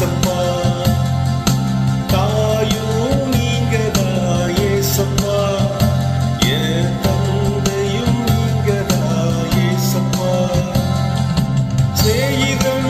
ஏசப்பா. தாயும் நீங்க தான் ஏசப்பா. என் தந்தையும் நீங்க தான் ஏசப்பா. செய்தம்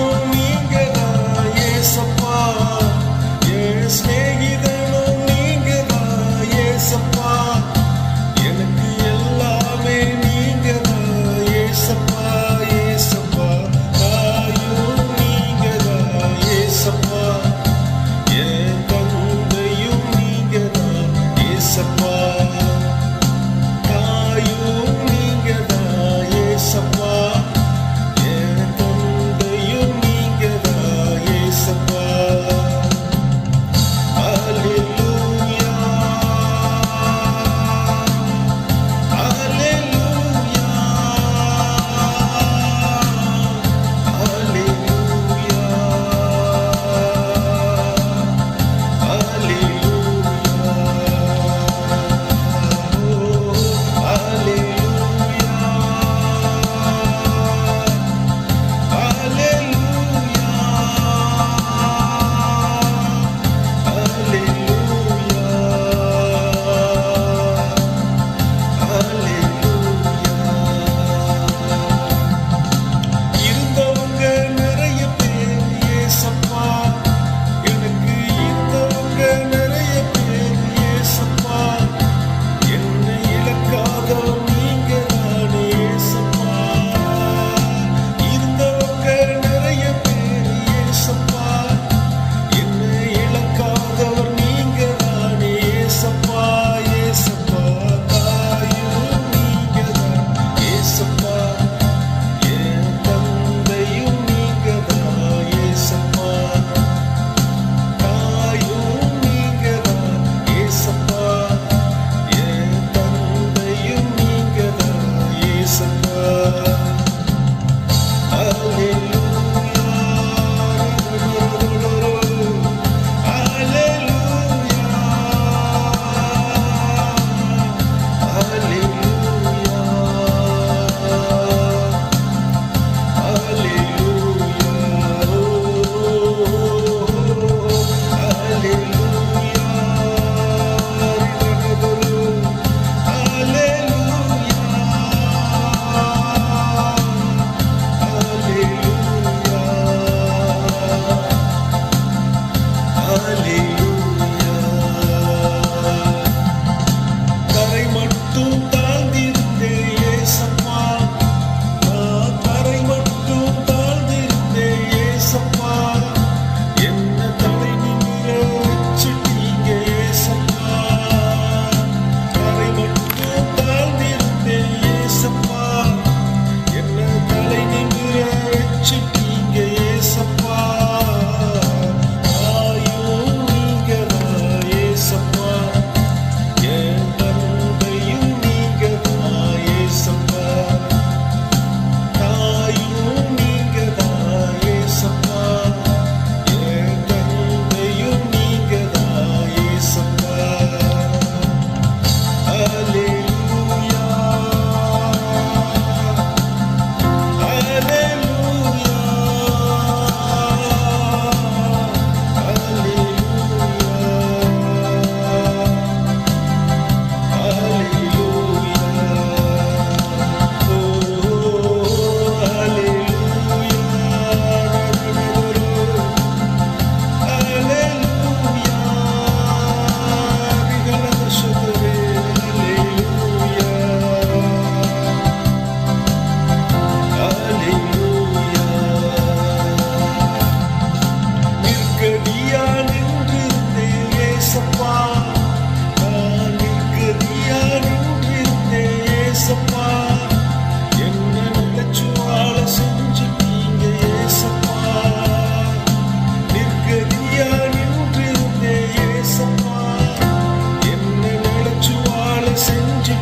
sente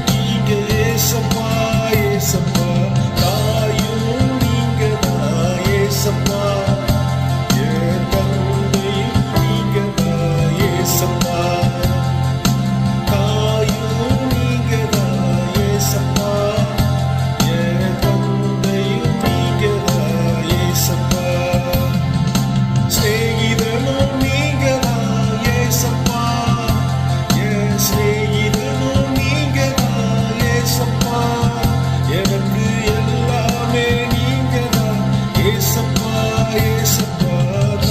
que é só pode... highest above.